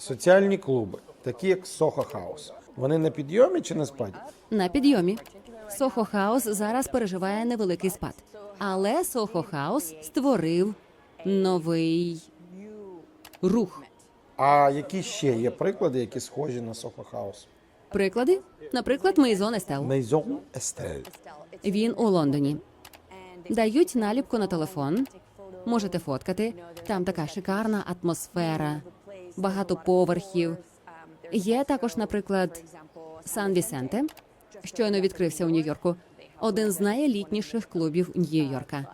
Соціальні клуби, такі як Soho House, вони на підйомі чи на спаді? На підйомі. Сохо Хаус зараз переживає невеликий спад. Але Сохо Хаус створив новий рух. А які ще є приклади, які схожі на Soho House? Приклади, наприклад, Мейзон Естел. Maison Estelle. Він у Лондоні. Дають наліпку на телефон. Можете фоткати. Там така шикарна атмосфера, багато поверхів. Є також, наприклад, Сан Вісенте, щойно відкрився у Нью-Йорку. Один з найелітніших клубів Нью-Йорка.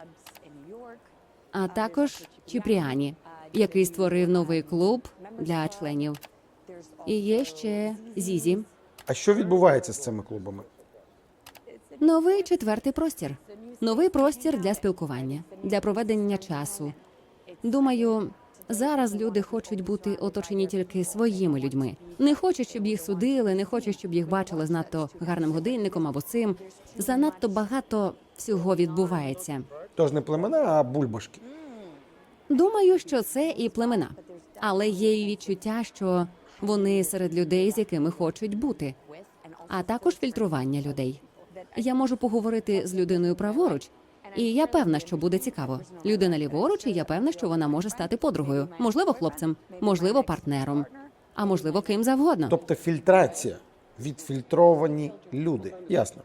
А також Чіпріані, який створив новий клуб для членів. І є ще Зізі, А що відбувається з цими клубами? Новий четвертий простір. Новий простір для спілкування, для проведення часу. Думаю, зараз люди хочуть бути оточені тільки своїми людьми. Не хочуть, щоб їх судили, не хочуть, щоб їх бачили з надто гарним годинником або цим. Занадто багато всього відбувається. Тож не племена, а бульбашки. Думаю, що це і племена, але є і відчуття, що вони серед людей, з якими хочуть бути, а також фільтрування людей. Я можу поговорити з людиною праворуч, і я певна, що буде цікаво. Людина ліворуч, і я певна, що вона може стати подругою, можливо, хлопцем, можливо, партнером, а можливо, ким завгодно. Тобто фільтрація, відфільтровані люди. Ясно.